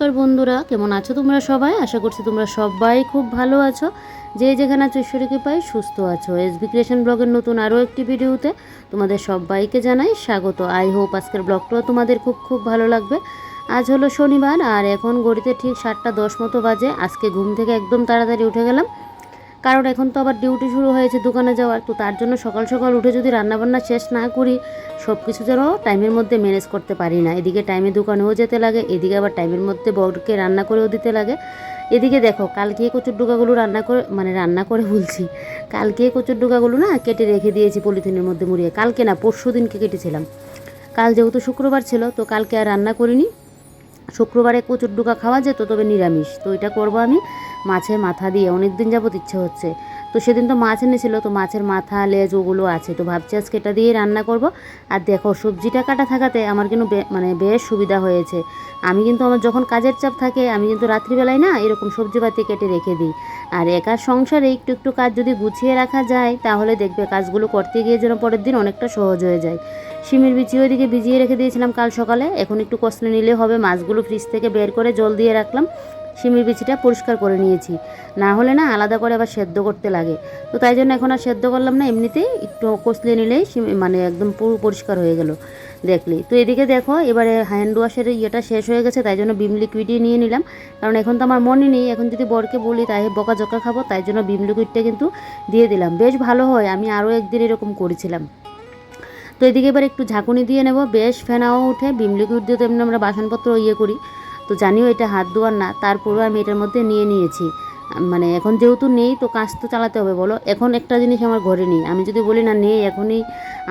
নমস্কার বন্ধুরা, কেমন আছো তোমরা সবাই? আশা করছি তোমরা সবাই খুব ভালো আছো। যে যেখানে আছো ঈশ্বরীকে পাই, সুস্থ আছো। এস বি ক্রিয়েশন ব্লগের নতুন আরও একটি ভিডিওতে তোমাদের সবাইকে জানাই স্বাগত। আই হোপ আজকের ব্লগটাও তোমাদের খুব খুব ভালো লাগবে। আজ হলো শনিবার, আর এখন ঘড়িতে ঠিক সাতটা দশ মতো বাজে। আজকে ঘুম থেকে একদম তাড়াতাড়ি উঠে গেলাম। কারণ এখন তো আবার ডিউটি শুরু হয়েছে, দোকানে যাওয়ার। তো তার জন্য সকাল সকাল উঠে যদি রান্নাবান্না শেষ না করি সব কিছু যেন টাইমের মধ্যে ম্যানেজ করতে পারি না। এদিকে টাইমে দোকানেও যেতে লাগে, এদিকে আবার টাইমের মধ্যে বরকে রান্না করেও দিতে লাগে। এদিকে দেখো, কালকে কচুর ডোকাগুলো রান্না করে মানে রান্না করে বলছি, কালকে কচুর ডোকাগুলো না কেটে রেখে দিয়েছি পলিথিনের মধ্যে মুড়িয়ে। কালকে না, পরশু দিনকে কেটেছিলাম। কাল যেহেতু শুক্রবার ছিল, তো কালকে আর রান্না করিনি। শুক্রবারে কচুর ডুকা খাওয়া যেত, তবে নিরামিষ। তো এটা করব আমি। মাছের মাথা দিয়ে। অনেক দিন যাবত ইচ্ছে হচ্ছে। তো সেদিন তো মাছ এনেছিল, তো মাছের মাথা, লেজ ওগুলো আছে। তো ভাবছি আজকে এটা দিয়েই রান্না করব। আর দেখো, সবজিটা কাটা থাকাতে আমার কিন্তু মানে বেশ সুবিধা হয়েছে। আমি কিন্তু আমার যখন কাজের চাপ থাকে, আমি কিন্তু রাত্রিবেলায় না এরকম সবজিপাতি কেটে রেখে দিই। আর একার সংসারে একটু একটু কাজ যদি গুছিয়ে রাখা যায়, তাহলে দেখবে কাজগুলো করতে গিয়ে যেন পরের দিন অনেকটা সহজ হয়ে যায়। শিমের বিচি ওইদিকে ভিজিয়ে রেখে দিয়েছিলাম কাল সকালে। এখন একটু কষলে নিলে হবে। মাছগুলো ফ্রিজ থেকে বের করে জল দিয়ে রাখলাম। শিমের বিচিটা পরিষ্কার করে নিয়েছি। না হলে না আলাদা করে আবার সেদ্ধ করতে লাগে। তো তাই জন্য এখন আর সেদ্ধ করলাম না, এমনিতেই একটু কষলে নিলেই মানে একদম পুরো পরিষ্কার হয়ে গেল দেখলি। তো এদিকে দেখো, এবারে হ্যান্ড ওয়াশের ইয়েটা শেষ হয়ে গেছে, তাই জন্য বিম লিকুইডই নিয়ে নিলাম। কারণ এখন তো আমার মনে নেই, এখন যদি বরকে বলি তাই বকা জকা খাব, তাই জন্য বিম লিকুইডটা কিন্তু দিয়ে দিলাম। বেশ ভালো হয়, আমি আরও একদিন এরকম করেছিলাম। তো এদিকে এবার একটু ঝাঁকুনি দিয়ে নেব, বেশ ফেনাও উঠে বিম লিকুইড দিয়ে তো এমনি আমরা বাসনপত্র ইয়ে করি। তো জানিও এটা হাত ধোয়ার না, তারপরেও আমি এটার মধ্যে নিয়ে নিয়েছি। মানে এখন যেহেতু নেই তো কাজ তো চালাতে হবে, বলো? এখন একটা জিনিস আমার ঘরে নেই। আমি যদি বলি, না, নেই, এখনই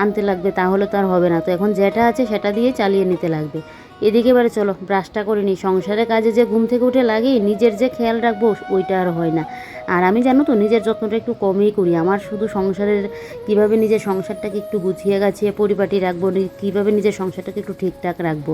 আনতে লাগবে, তাহলে তো আর হবে না। তো এখন যেটা আছে সেটা দিয়ে চালিয়ে নিতে লাগবে। এদিকে এবারে চলো, ব্রাশটা করে নিই। সংসারের কাজে যে ঘুম থেকে উঠে লাগে, নিজের যে খেয়াল রাখব, ওইটা আর হয় না। আর আমি জানো তো, নিজের যত্নটা একটু কমই করি। আমার শুধু সংসারের কীভাবে নিজের সংসারটাকে একটু গুছিয়ে গাছিয়ে পরিপাটি রাখব, কীভাবে নিজের সংসারটাকে একটু ঠিকঠাক রাখব।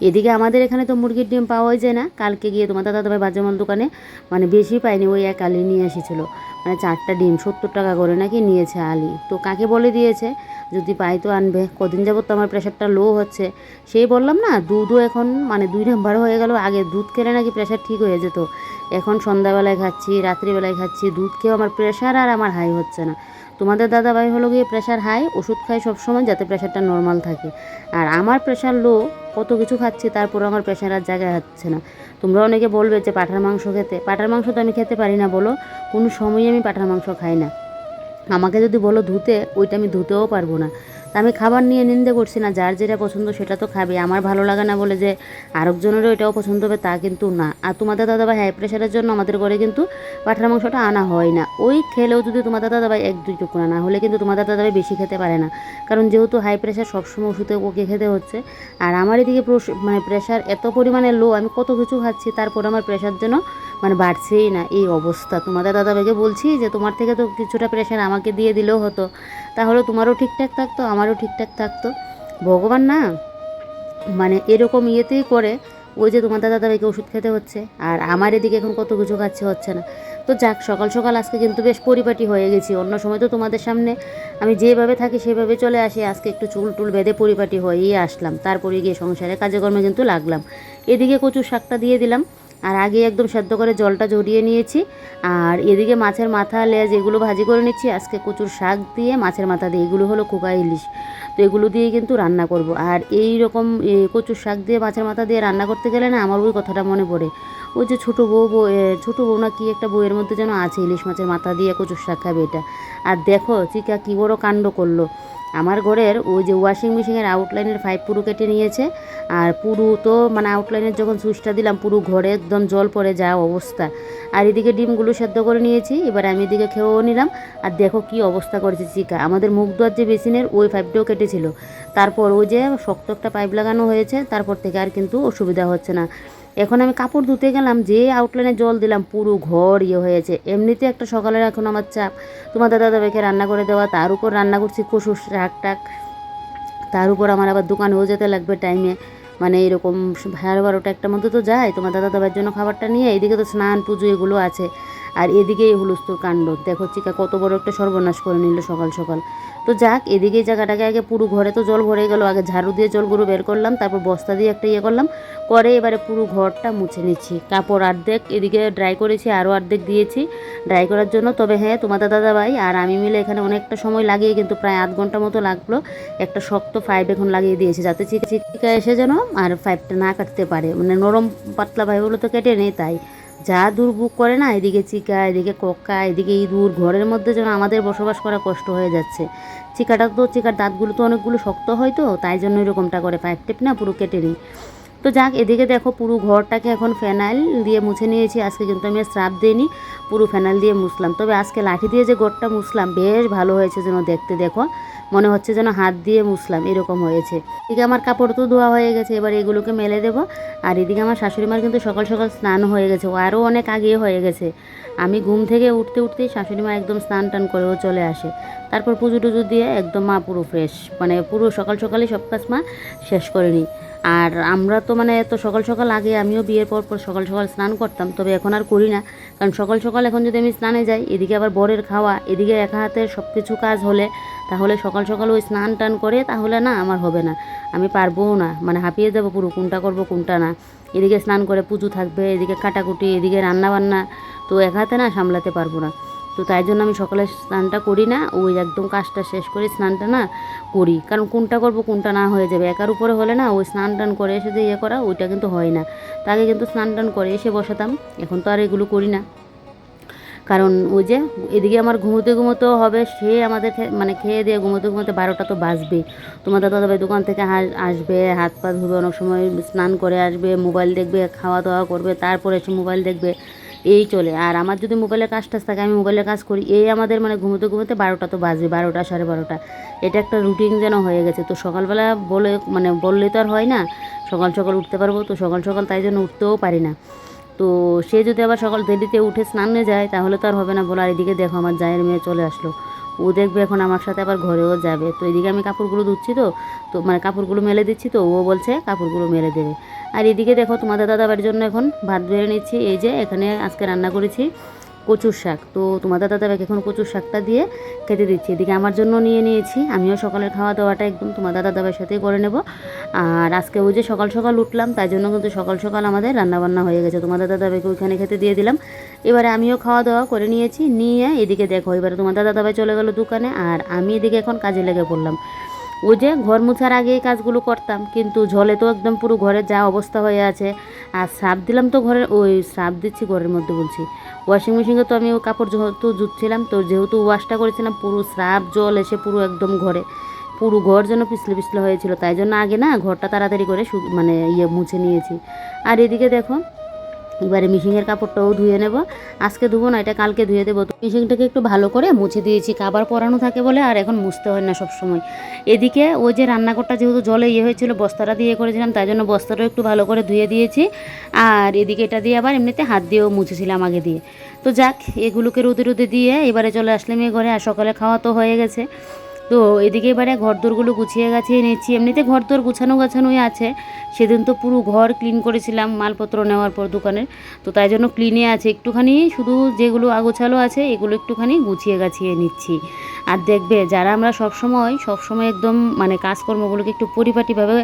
এদিকে আমাদের এখানে তো মুরগির ডিম পাওয়াই যায় না। কালকে গিয়ে তোমার দাদা ভাই বাজামাল দোকানে মানে বেশি পাইনি ওই এক আলি নিয়ে এসেছিল। মানে চারটা ডিম, সত্তর টাকা করে নাকি নিয়েছে আলি। তো কাকে বলে দিয়েছে? যদি পাই তো আনবে। কদিন যাবত তো আমার প্রেশারটা লো হচ্ছে। সেই বললাম না, দুধও এখন মানে দুই নাম্বার হয়ে গেল। আগে দুধ খেলে নাকি প্রেশার ঠিক হয়ে যেত। এখন সন্ধ্যাবেলায় খাচ্ছি, রাত্রিবেলায় খাচ্ছি, দুধ খেয়েও আমার প্রেশার আর আমার হাই হচ্ছে না। তোমাদের দাদাভাই হলো গিয়ে প্রেশার হাই ওষুধ খাই সবসময় যাতে প্রেশারটা নর্মাল থাকে। আর আমার প্রেশার লো কত কিছু খাচ্ছি তারপর আমার প্রেশার আর জায়গায় হচ্ছে না। তোমরা অনেকে বলবে যে পাঠার মাংস খেতে পাঠার মাংস তো আমি খেতে পারি না বলো, কোনো সময়ই আমি পাঠার মাংস খাই না। আমাকে যদি বলো ধুতে, ওইটা আমি ধুতেও পারব না। তা আমি খাবার নিয়ে নিন্দে করছি না, যার যেটা পছন্দ সেটা তো খাবে। আমার ভালো লাগে না বলে যে আরেকজনেরও এটাও পছন্দ হবে, তা কিন্তু না। আর তোমাদের দাদাভাই হাই প্রেশারের জন্য আমাদের ঘরে কিন্তু পাঠার মাংসটা আনা হয় না। ওই খেলেও যদি তোমাদের দাদাভাই এক, দুই টুকরা না, হলে কিন্তু তোমাদের দাদাভাই বেশি খেতে পারে না। কারণ যেহেতু হাই প্রেশার সবসময় ওষুধে ওকে খেতে হচ্ছে। আর আমার এদিকে মানে প্রেশার এত পরিমাণে লো আমি কত কিছু খাচ্ছি, তারপর আমার প্রেশার যেন মানে বাড়ছেই না। এই অবস্থা। তোমাদের দাদাভাইকে বলছি যে তোমার থেকে তো কিছুটা প্রেশার আমাকে দিয়ে দিলেও হতো। তাহলে তোমারও ঠিকঠাক থাকতো, আমারও ঠিকঠাক থাকতো। ভগবান না মানে এরকম ইয়েতেই করে, ওই যে তোমার দাদা দাদাকে ওষুধ খেতে হচ্ছে, আর আমার এদিকে এখন কত কিছু খাচ্ছে হচ্ছে না। তো যাক, সকাল সকাল আজকে কিন্তু বেশ পরিপাটি হয়ে গেছি, অন্য সময় তো তোমাদের সামনে আমি যেভাবে থাকি সেভাবে চলে আসি, আজকে একটু চুল টুল বেঁধে পরিপাটি হয়েই আসলাম, তারপরে গিয়ে সংসারে কাজে কর্মে কিন্তু লাগলাম। এদিকে কচুর শাকটা দিয়ে দিলাম আর আগে একদম সেদ্ধ করে জলটা ঝরিয়ে নিয়েছি। আর এদিকে মাছের মাথা লেজ এগুলো ভাজি করে নিচ্ছি। আজকে কচুর শাক দিয়ে মাছের মাথা দিয়ে। এগুলো হলো কুকা ইলিশ। তো এগুলো দিয়ে কিন্তু রান্না করব। আর এই রকম কচুর শাক দিয়ে, মাছের মাথা দিয়ে রান্না করতে গেলে না আমার ওই কথাটা মনে পড়ে। ওই যে ছোটো বউ বউ- ছোটো বউ না কি একটা বইয়ের মধ্যে যেন আছে, ইলিশ মাছের মাথা দিয়ে কচুর শাক খাবে এটা। আর দেখো, চিকা কী বড় কাণ্ড করল। আমার ঘরের ওই যে ওয়াশিং মেশিনের আউটলাইনের পাইপ পুরো কেটে নিয়েছে। আর পুরো তো মানে আউটলাইনের যখন সুইচটা দিলাম, পুরো ঘরে একদম জল পড়ে যাওয়া অবস্থা। আর এদিকে ডিমগুলো সেদ্ধ করে নিয়েছি, এবার আমি এদিকে খেয়েও নিলাম। আর দেখো কি অবস্থা করেছে চিকা। আমাদের মুখ ধোয়ার যে বেসিনের ওই পাইপটাও কেটেছিল তারপর ওই যে শক্ত একটা পাইপ লাগানো হয়েছে, তারপর থেকে আর কিন্তু অসুবিধা হচ্ছে না। এখন আমি কাপড় ধুতে গেলাম, যে আউটলাইনে জল দিলাম, পুরো ঘর ইয়ে হয়েছে। এমনিতে একটা সকালের এখন আমার চাপ। তোমার দাদা দাদাভাইকে রান্না করে দেওয়া, তার উপর রান্না করছি কষুর শাক টাক। তার উপর আমার আবার দোকানেও যেতে লাগবে টাইমে মানে এরকম সাড়ে বারোটা একটা মধ্যে তো যায় তোমার দাদা দাবার জন্য খাবারটা নিয়ে। এদিকে তো স্নান, পুজো এগুলো আছে। আর এদিকে এই কাণ্ড। দেখো চিকা কত বড় একটা সর্বনাশ করে নিল সকাল সকাল। তো যাক, এদিকে এই জায়গাটাকে আগে পুরো ঘরে তো জল ভরে গেল। আগে ঝাড়ু দিয়ে জলগুলো বের করলাম, তারপর বস্তা দিয়ে একটা ইয়ে করলাম। করে এবারে পুরো ঘরটা মুছে নিচ্ছি। কাপড় অর্ধেক এদিকে ড্রাই করেছি আরও অর্ধেক দিয়েছি। ড্রাই করার জন্য, তবে হ্যাঁ তোমাদের দাদা ভাই আর আমি মিলে এখানে অনেকটা সময় লাগিয়ে কিন্তু প্রায় আধ ঘণ্টা মতো লাগল। একটা শক্ত ফাইভ এখন লাগিয়ে দিয়েছি যাতে চিকা চিকা এসে যেন আর ফাইভটা না কাটতে পারে। মানে নরম পাতলা ভাইগুলো তো কেটে নেই তাই। যা দুর্ভোগ করে না, এদিকে চিকা, এদিকে কক্কা এদিকে ইঁদুর, ঘরের মধ্যে যেন আমাদের বসবাস করা কষ্ট হয়ে যাচ্ছে। চিকাটা তো, চিকার দাঁতগুলো তো অনেকগুলো শক্ত হয় তো, তাই জন্য এরকমটা করে পাইপ টেপ না পুরো কেটে নিই। তো যাক, এদিকে দেখো পুরো ঘরটাকে এখন ফেনাইল দিয়ে মুছে নিয়েছি। আজকে কিন্তু আমি স্রাব দিইনি, পুরো ফেনাইল দিয়ে মুছলাম। তবে আজকে লাঠি দিয়ে যে ঘরটা মুছলাম, বেশ ভালো হয়েছে যেন দেখতে, দেখো। মনে হচ্ছে যেন হাত দিয়ে মুছলাম, এরকম হয়েছে। এদিকে আমার কাপড় তো ধোয়া হয়ে গেছে, এবার এগুলোকে মেলে দেবো। আর এদিকে আমার শাশুড়ি মার কিন্তু সকাল সকাল স্নান হয়ে গেছে, ও আরও অনেক আগে হয়ে গেছে। আমি ঘুম থেকে উঠতে, উঠতেই শাশুড়ি মা একদম স্নান টান করেও চলে আসে। তারপর পুজো টুজো দিয়ে একদম মা পুরো ফ্রেশ মানে পুরো সকাল, সকালই সব কাজ মা শেষ করে নিই। আর আমরা তো মানে এত সকাল সকাল আগে আমিও বিয়ের পর পর সকাল সকাল স্নান করতাম, তবে এখন আর করি না। কারণ সকাল সকাল এখন যদি আমি স্নানে যাই, এদিকে আবার বরের খাওয়া, এদিকে একা হাতে সব কিছু কাজ হলে, তাহলে সকাল সকাল ওই স্নান টান করে তাহলে না আমার হবে না। আমি পারবও না মানে হাঁপিয়ে যাব পুরো, কোনটা করব, কোনটা না। এদিকে স্নান করে পুজো থাকবে, এদিকে কাটাকুটি, এদিকে রান্না বান্না তো এক হাতে না সামলাতে পারব না। তো তাই জন্য আমি সকালে স্নানটা করি না ওই একদম কাজটা শেষ করে স্নানটা না করি। কারণ কোনটা করব, কোনটা না হয়ে যাবে। একার উপরে হলে না ওই স্নান টান করে এসে যে ইয়ে করা, ওইটা কিন্তু হয় না। তাকে কিন্তু স্নান টান করে এসে বসাতাম, এখন তো আর এগুলো করি না। কারণ ওই যে এদিকে আমার ঘুমোতে ঘুমোতেও হবে, সে আমাদের মানে খেয়ে দিয়ে ঘুমোতে ঘুমোতে বারোটা তো বাজবে তোমার দাদা ভাই দোকান থেকে আসবে, হাত পা ধুবে, অনেক সময় স্নান করে আসবে, মোবাইল দেখবে, খাওয়া দাওয়া করবে, তারপরে এসে মোবাইল দেখবে। এই চলে। আর আমার যদি মোবাইলের কাজ টাজ থাকে, আমি মোবাইলের কাজ করি, এই আমাদের মানে ঘুমোতে ঘুমোতে বারোটা তো বাজবে বারোটা সাড়ে বারোটা। এটা একটা রুটিন যেন হয়ে গেছে। তো সকালবেলা বলে মানে বললে তো আর হয় না, সকাল সকাল উঠতে পারব, তো সকাল সকাল তাই জন্য উঠতেও পারি না। তো সে যদি আবার সকাল দেরিতে উঠে স্নানে যায়, তাহলে তো আর হবে না। বলো, আর এদিকে দেখো, আমার জায়ের মেয়ে চলে আসলো। ও দেখবে এখন আমার সাথে আবার ঘরেও যাবে। তো এদিকে আমি কাপড়গুলো ধুচ্ছি তো তো মানে কাপড়গুলো মেলে দিচ্ছি তো, ও বলছে কাপড়গুলো মেলে দেবে। আর এদিকে দেখো তোমাদের দাদা বাড়ির জন্য এখন ভাত বেড়ে নিচ্ছি। এই যে এখানে আজকে রান্না করেছি। কচুর শাক। তো তোমাদের দাদা ভাইকে এখন কচুর শাকটা দিয়ে খেতে দিচ্ছি। এদিকে আমার জন্য নিয়ে নিয়েছি। আমিও সকালের খাওয়া দাওয়াটা একদম তোমাদের দাদা ভাইয়ের সাথেই করে নেব। আর আজকে ওই যে সকাল সকাল উঠলাম, তাই জন্য কিন্তু সকাল সকাল আমাদের রান্নাবান্না হয়ে গেছে। তোমাদের দাদা ভাইকে ওইখানে খেতে দিয়ে দিলাম। এবারে আমিও খাওয়া দাওয়া করে নিয়েছি। নিয়ে এদিকে দেখো, এবারে তোমাদের দাদা ভাই চলে গেলো দোকানে। আর আমি এদিকে এখন কাজে লেগে পড়লাম। ওই যে ঘর মুছার আগে এই কাজগুলো করতাম, কিন্তু জলে তো একদম পুরো ঘরের যা অবস্থা হয়ে আছে। আর সাপ দিলাম তো ঘরের, ওই সাপ দিচ্ছি ঘরের মধ্যে বলছি। ওয়াশিং মেশিনে তো আমি কাপড় যেহেতু জুতছিলাম তো যেহেতু ওয়াশটা করেছিলাম, পুরো স্রাব জল এসে পুরো একদম ঘরে, পুরো ঘর যেন পিছলে পিছলে হয়েছিল। তাই জন্য আগে না ঘরটা তাড়াতাড়ি করে মানে ইয়ে মুছে নিয়েছি। আর এদিকে দেখো এবারে মিশিংয়ের কাপড়টাও ধুয়ে নেব। আজকে ধুবো না, এটা কালকে ধুয়ে দেবো। তো মিশিংটাকে একটু ভালো করে মুছে দিয়েছি। কাবার পরানো থাকে বলে আর এখন মুছতে হয় না সব সময় এদিকে ওই যে রান্নাঘরটা যেহেতু জলে ইয়ে হয়েছিল, বস্তাটা দিয়ে করেছিলাম, তাই জন্য বস্তাটাও একটু ভালো করে ধুয়ে দিয়েছি। আর এদিকে এটা দিয়ে আবার এমনিতে হাত দিয়েও মুছেছিলাম আগে দিয়ে। তো যাক, এগুলোকে রোদে রোদে দিয়ে এবারে চলে আসলাম এই ঘরে, আর সকালে খাওয়া তো হয়ে গেছে। তো এদিকে এবারে ঘর ঘরদোরগুলো গুছিয়ে গাছিয়ে নিচ্ছি। এমনিতে ঘর ঘরদোর গুছানো গাছানোই আছে। সেদিন তো পুরো ঘর ক্লিন করেছিলাম, মালপত্র নেওয়ার পর দোকানের। তো তাই জন্য ক্লিনে আছে। একটুখানি শুধু যেগুলো আগোছালো আছে, এগুলো একটুখানি গুছিয়ে গাছিয়ে নিচ্ছি। আর দেখবে, যারা আমরা সবসময় সবসময় একদম মানে কাজকর্মগুলোকে একটু পরিপাটিভাবে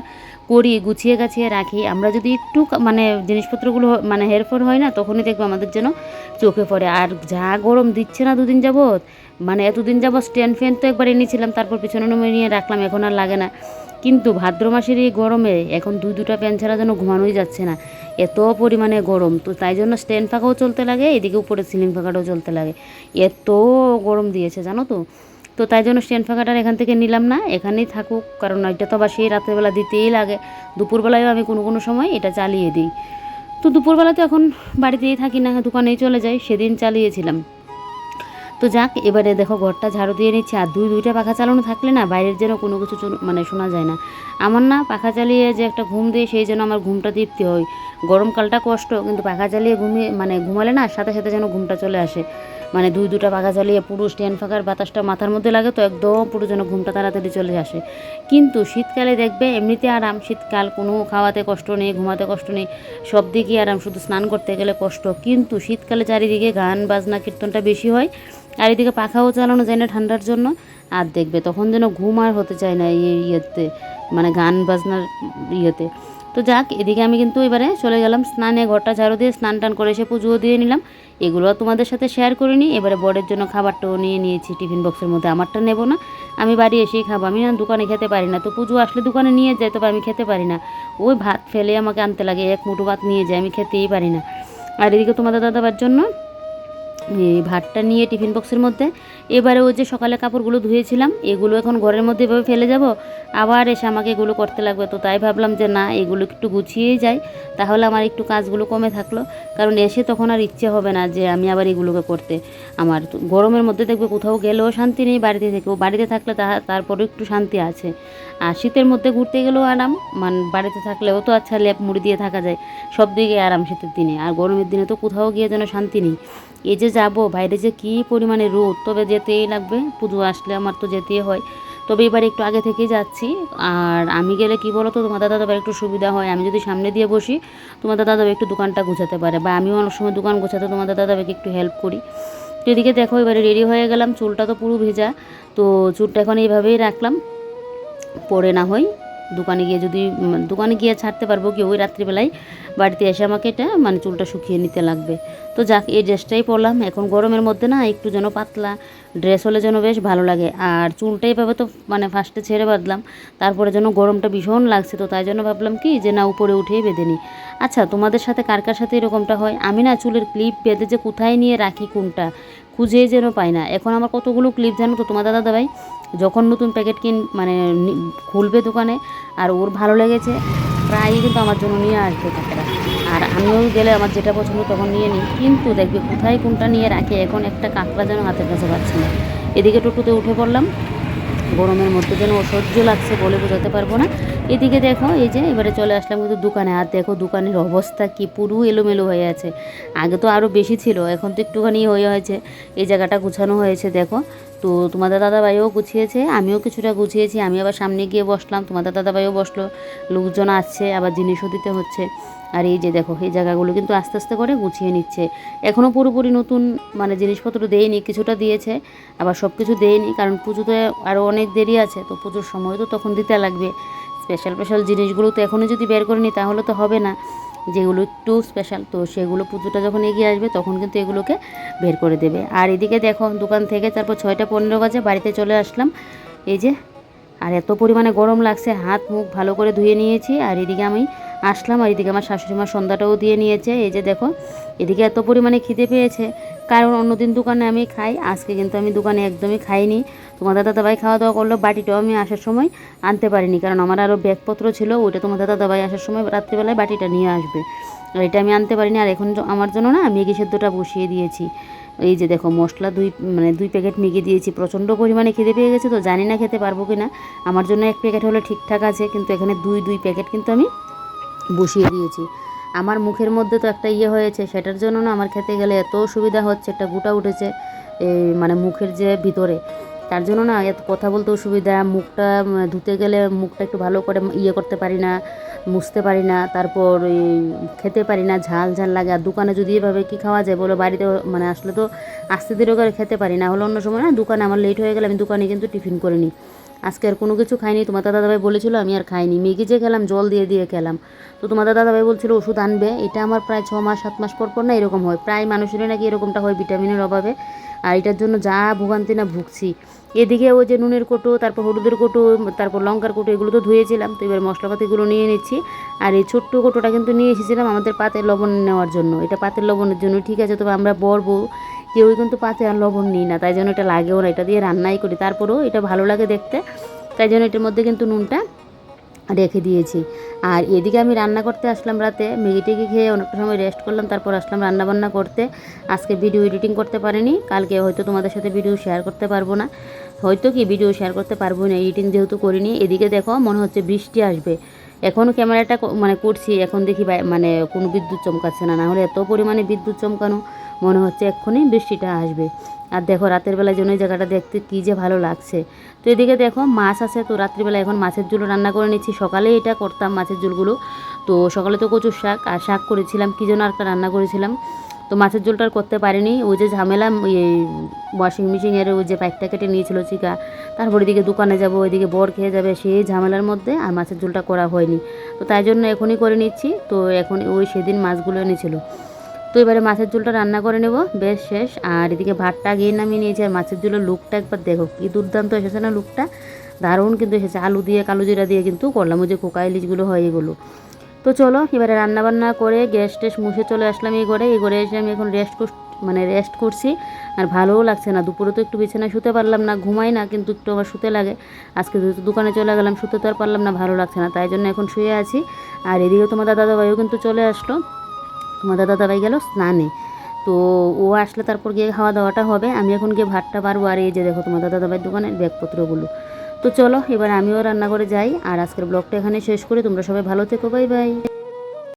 করি, গুছিয়ে গাছিয়ে রাখি, আমরা যদি একটু মানে জিনিসপত্রগুলো মানে হেরফের হয় না, তখনই দেখব আমাদের যেন চোখে পড়ে। আর যা গরম দিচ্ছে না দুদিন যাবৎ মানে এতদিন যাবৎ স্ট্যান্ড ফ্যান তো একবার এনেছিলাম, তারপর পিছনে নেমে নিয়ে রাখলাম, এখন আর লাগে না। কিন্তু ভাদ্র মাসের এই গরমে এখন দুই দুটা ফ্যান ছাড়া যেন ঘুমানোই যাচ্ছে না। এত পরিমাণে গরম, তো তাই জন্য স্ট্যান্ড ফাঁকাও চলতে লাগে, এদিকে উপরে সিলিং ফাঁকাটাও চলতে লাগে। এত গরম দিয়েছে, জানো তো। তো তাই জন্য স্ট্যান্ড ফাঁকাটার এখান থেকে নিলাম না, এখানেই থাকুক, কারণ এটা তো আবার সেই রাত্রেবেলা দিতেই লাগে। দুপুরবেলায়ও আমি কোনো কোনো সময় এটা চালিয়ে দিই। তো দুপুরবেলা তো এখন বাড়িতেই থাকি না, দোকানেই চলে যাই, সেদিন চালিয়েছিলাম। তো যাক, এবারে দেখো ঘরটা ঝাড়ু দিয়ে নিচ্ছে। আর দুই, দুইটা পাখা চালানো থাকলে না বাইরের যেন কোনো কিছু মানে শোনা যায় না। আমার না পাখা চালিয়ে যে একটা ঘুম দিয়ে সেই যেন আমার ঘুমটা তৃপ্তি হয়। গরমকালটা কষ্ট, কিন্তু পাখা চালিয়ে ঘুমিয়ে মানে ঘুমালে না সাথে সাথে যেন ঘুমটা চলে আসে। মানে দুই, দুটা পাখা চালিয়ে পুরো স্ট্যান্ড ফাঁকার বাতাসটা মাথার মধ্যে লাগে তো একদম পুরো যেন ঘুমটা তাড়াতাড়ি চলে আসে। কিন্তু শীতকালে দেখবে এমনিতে আরাম, শীতকাল কোনো খাওয়াতে কষ্ট নেই, ঘুমাতে কষ্ট নেই। সব দিকেই আরাম, শুধু স্নান করতে গেলে কষ্ট। কিন্তু শীতকালে চারিদিকে গান, বাজনা, কীর্তনটা বেশি হয়। আর এদিকে পাখাও চালানো যায় না ঠান্ডার জন্য, আর দেখবে তখন যেন ঘুম আর হতে চায় না এই ইয়েতে মানে গান বাজনার ইয়েতে। তো যাক, এদিকে আমি কিন্তু এবারে চলে গেলাম স্নানে, ঘরটা ঝাড়ু দিয়ে স্নান টান করে এসে পুজোও দিয়ে নিলাম। এগুলো তোমাদের সাথে শেয়ার করিনি, এবারে বরের জন্য খাবারটাও নিয়ে নিয়েছি টিফিন বক্সের মধ্যে, আমারটা নেব না। আমি বাড়ি এসেই খাব, আমি না দোকানে খেতে পারি না, তো পুজো আসলে দোকানে নিয়ে যায় তবে আমি খেতে পারি না। ওই ভাত ফেলে আমাকে আনতে লাগে, এক মুঠো ভাত নিয়ে যায়, আমি খেতেই পারি না। আর এদিকে তোমাদের দাদাবার জন্য ভাতটা নিয়ে টিফিন বক্সের মধ্যে। এবারে ওই যে সকালে কাপড়গুলো ধুয়েছিলাম, এগুলো এখন ঘরের মধ্যে এভাবে ফেলে যাব। আবার এসে আমাকে এগুলো করতে লাগবে তো তাই ভাবলাম যে না, এগুলো একটু গুছিয়েই যাই। তাহলে আমার একটু কাজগুলো কমে থাকল। কারণ এসে তখন আর ইচ্ছে হবে না যে আমি আবার এগুলোকে করতে। আমার গরমের মধ্যে দেখবে কোথাও গেলেও শান্তি নেই বাড়িতে থেকেও বাড়িতে থাকলে তা তারপরেও একটু শান্তি আছে। আর শীতের মধ্যে ঘুরতে গেলেও আরাম। মানে বাড়িতে থাকলেও তো আচ্ছা লেপ মুড়ি দিয়ে থাকা যায়। সব দিকে আরাম শীতের দিনে। আর গরমের দিনে তো কোথাও গিয়ে যেন শান্তি নেই। এই যে যাব, বাইরে যে কী পরিমাণে রোদ? তবে যেতেই লাগবে, পুজো আসলে আমার তো যেতেই হয়। তবে এবার একটু আগে থেকেই যাচ্ছি। আর আমি গেলে কি বলো তো তোমার দাদা দাবার একটু সুবিধা হয়। আমি যদি সামনে দিয়ে বসি, তোমার দাদা একটু দোকানটা গোছাতে পারে। বা আমিও অনেক সময় দোকান গোছাতে তোমার দাদা দাবাকে একটু হেল্প করি। তো এদিকে দেখো, এবারে রেডি হয়ে গেলাম। চুলটা তো পুরো ভেজা। তো চুলটা এখন এইভাবেই রাখলাম। পরে না হয় দোকানে গিয়ে যদি দোকানে গিয়ে ছাড়তে পারব কি ওই রাত্রিবেলায়, বাড়িতে এসে আমাকে এটা মানে চুলটা শুকিয়ে নিতে লাগবে। তো যাক, এই ড্রেসটাই পরলাম। এখন গরমের মধ্যে না, একটু যেন পাতলা, ড্রেস হলে যেন বেশ ভালো লাগে। আর চুলটা এইভাবে তো মানে ফার্স্টে ছেড়ে বাঁধলাম, তারপরে যেন গরমটা ভীষণ লাগছে, তো তাই জন্য ভাবলাম কি যে না, উপরে উঠেই বেঁধে নিই। আচ্ছা তোমাদের সাথে কার কার সাথে এরকমটা হয়? আমি না চুলের ক্লিপ বেঁধে যে কোথায় নিয়ে রাখি কোনটা, খুঁজেই যেন পাই না। এখন আমার কতগুলো ক্লিপ জানো তো, তোমার দাদা দাবাই যখন নতুন প্যাকেট কিন মানে খুলবে দোকানে, আর ওর ভালো লেগেছে, প্রায়ই কিন্তু আমার জন্য নিয়ে আসবে টাকাটা আর আমিও গেলে আমার যেটা পছন্দ তখন নিয়ে নিই। কিন্তু দেখবে কোথায় কোনটা নিয়ে রাখে, এখন একটা কাঁকড়া যেন হাতের কাছে পাচ্ছি না। এদিকে টোটোতে উঠে পড়লাম, গরমের মধ্যে যেন অসহ্য লাগছে বলে বোঝাতে পারব না। এদিকে দেখো, এই যে এবারে চলে আসলাম কিন্তু দোকানে, আর দেখো দোকানের অবস্থা কি পুরো এলোমেলো হয়ে আছে। আগে তো আরও বেশি ছিল, এখন তো একটুখানি হয়ে হয়েছে। এই জায়গাটা গুছানো হয়েছে, দেখো। তো তোমাদের দাদাভাইও গুছিয়েছে, আমিও কিছুটা গুছিয়েছি, আমি আবার সামনে গিয়ে বসলাম, তোমাদের দাদাভাইও বসল, লোকজন আসছে, আবার জিনিসও দিতে হচ্ছে। আর এই যে দেখো, এই জায়গাগুলো কিন্তু আস্তে আস্তে করে গুছিয়ে নিচ্ছে। এখনও পুরোপুরি নতুন মানে জিনিসপত্র দেয়নি, কিছুটা দিয়েছে, আবার সব কিছু দেয়নি, কারণ পুজোতে আরও অনেক দেরি আছে, তো পুজোর সময় তো তখন দিতে লাগবে। স্পেশাল স্পেশাল জিনিসগুলো তো এখনই যদি বের করে নিই তাহলে তো হবে না। যেগুলো একটু স্পেশাল তো সেগুলো পুজোটা যখন এগিয়ে আসবে তখন কিন্তু এগুলোকে বের করে দেবে। আর এদিকে দেখো দোকান থেকে তারপর ছয়টা পনেরো বাজে বাড়িতে চলে আসলাম। এই যে, আর এত পরিমাণে গরম লাগছে, হাত মুখ ভালো করে ধুয়ে নিয়েছি। আর এদিকে আমি আসলাম আর এদিকে আমার শাশুড়ি মা সন্ধ্যাটাও দিয়ে নিয়েছে। এই যে দেখো, এদিকে এত পরিমাণে খিদে পেয়েছে। কারণ অন্যদিন দোকানে আমি খাই, আজকে কিন্তু আমি দোকানে একদমই খাইনি। তোমার দাদা দাবাই খাওয়া দাওয়া করল, বাটিটাও আমি আসার সময় আনতে পারিনি। কারণ আমার আরও ব্যাগপত্র ছিল, ওইটা তোমার দাদা দাবাই আসার সময় রাত্রিবেলায় বাটিটা নিয়ে আসবে। আর এটা আমি আনতে পারিনি, আর এখন আমার জন্য না ম্যাগি সেদ্ধটা বসিয়ে দিয়েছি। এই যে দেখো, মশলা দুই মানে দুই প্যাকেট ম্যাগি দিয়েছি, প্রচণ্ড পরিমাণে খিদে পেয়ে গেছে তো জানি না খেতে পারব কি না আমার জন্য এক প্যাকেট হলে ঠিকঠাক আছে, কিন্তু এখানে দুই দুই প্যাকেট কিন্তু আমি বসিয়ে দিয়েছি। আমার মুখের মধ্যে তো একটা ইয়ে হয়েছে, সেটার জন্য না আমার খেতে গেলে এত সুবিধা হচ্ছে, একটা গোটা উঠেছে এই মানে মুখের যে ভিতরে। তার জন্য না এত কথা বলতেও সুবিধা মুখটা ধুতে গেলে মুখটা একটু ভালো করে ইয়ে করতে পারি না, মুছতে পারি না, তারপর খেতে পারি না, ঝাল ঝাল লাগে। আর দোকানে যদি এভাবে কি খাওয়া যায় বলো, বাড়িতে মানে আসলে তো আস্তে ধীরে করে খেতে পারি না। হলে অন্য সময় না দোকানে আমার লেট হয়ে গেলে আমি দোকানে কিন্তু টিফিন করে নিই। আজকে আর কোনো কিছু খাইনি। তোমার দাদাভাই বলেছিল, আমি আর খাইনি। ম্যাগি যে খেলাম, জল দিয়ে দিয়ে খেলাম। তো তোমার দাদাভাই বলছিল, ওষুধ আনবে। এটা আমার প্রায় ছ মাস, সাত মাস পর পর না এরকম হয়। প্রায় মানুষেরই নাকি এরকমটা হয় ভিটামিনের অভাবে। আর এটার জন্য যা ভোগান্তি না ভুগছি। এদিকে ওই যে নুনের কোটো, তারপর হলুদের কোটো, তারপর লঙ্কার কোটো, এগুলো তো ধুয়েছিলাম। তো এবার মশলাপাতিগুলো নিয়ে নিচ্ছি। আর এই ছোট্ট কোটোটা কিন্তু নিয়ে এসেছিলাম আমাদের পাতের লবণ নেওয়ার জন্য। এটা পাতের লবণের জন্য। ঠিক আছে, তবে আমরা বর বউ কেউই কিন্তু পাতে আর লবণ নিই না, তাই জন্য এটা লাগেও না, এটা দিয়ে রান্নাই করি। তারপরেও এটা ভালো লাগে দেখতে, তাই জন্য এটার মধ্যে কিন্তু নুনটা রেখে দিয়েছি। আর এদিকে আমি রান্না করতে আসলাম রাতে, ম্যাগি টেগি খেয়ে অনেকটা সময় রেস্ট করলাম, তারপর আসলাম রান্না বান্না করতে। আজকে ভিডিও এডিটিং করতে পারিনি, কালকে হয়তো তোমাদের সাথে ভিডিও শেয়ার করতে পারব না। হয়তো কি ভিডিও শেয়ার করতে পারব না এডিটিং যেহেতু করিনি, এদিকে দেখো মনে হচ্ছে বৃষ্টি আসবে। এখন ক্যামেরাটা মানে করছি, এখন দেখি মানে কোনো বিদ্যুৎ চমকাচ্ছে না না হলে এত পরিমাণে বিদ্যুৎ চমকানো। মনে হচ্ছে এক্ষুনি বৃষ্টিটা আসবে। আর দেখো রাতের বেলায় জন্য এই জায়গাটা দেখতে কী যে ভালো লাগছে। তো এদিকে দেখো মাছ আছে, তো রাত্রিবেলা এখন মাছের ঝোল রান্না করে নিচ্ছি। সকালে এটা করতাম মাছের ঝুলগুলো। তো সকালে তো কচুর শাক আর শাক করেছিলাম, কী যেন একটা রান্না করেছিলাম। তো মাছের ঝোলটা করতে পারিনি। ওই যে ঝামেলা এই ওয়াশিং মেশিনের ওই যে পাইপটা কেটে নিয়েছিল চিকা তারপর এদিকে দোকানে যাব, ওইদিকে বর খেয়ে যাবে, সেই ঝামেলার মধ্যে আর মাছের ঝোলটা করা হয়নি। তো তাই জন্য এখনই করে নিচ্ছি। তো এখন ওই সেদিন মাছগুলো এনেছিল। তো এবারে মাছের ঝোলটা রান্না করে নেব। বেশ শেষ। আর এদিকে ভাতটা গিয়ে নামিয়ে নিয়েছি। আর মাছের ঝোলের লুকটা একবার দেখো। কি দুর্দান্ত এসেছে না লুকটা? দারুণ কিন্তু এসেছে। আলু দিয়ে, কালো জিরা দিয়ে কিন্তু করলাম। ওই যে কোকা ইলিশগুলো হয় এগুলো। তো চলো, এবারে রান্না বান্না করে গ্যাস টেস মুছে চলে আসলাম এই ঘরে। এই ঘরে এসে আমি এখন রেস্ট মানে রেস্ট করছি। আর ভালোও লাগছে না। দুপুরে তো একটু বিছানায় শুতে পারলাম না। ঘুমাই না, কিন্তু একটু আমার শুতে লাগে। আজকে যেহেতু দোকানে চলে গেলাম, শুতে তো আর পারলাম না। ভালো লাগছে না। তাই জন্য এখন শুয়ে আছি। আর এদিকে তোমার দাদা ভাইও কিন্তু চলে আসলো। তোমার দাদা দাদাই গেল স্নানে। তো ও আসলে তারপর গিয়ে খাওয়া দাওয়াটা হবে। আমি এখন গিয়ে ভাতটা পারব আর এই যে দেখো তোমার দাদা দাদাভাইয়ের দোকানের ব্যাগপত্রগুলো। তো চলো, এবার আমিও রান্না করে যাই। আর আজকের ব্লগটা এখানে শেষ করে। তোমরা সবাই ভালো থেকো। Bye bye.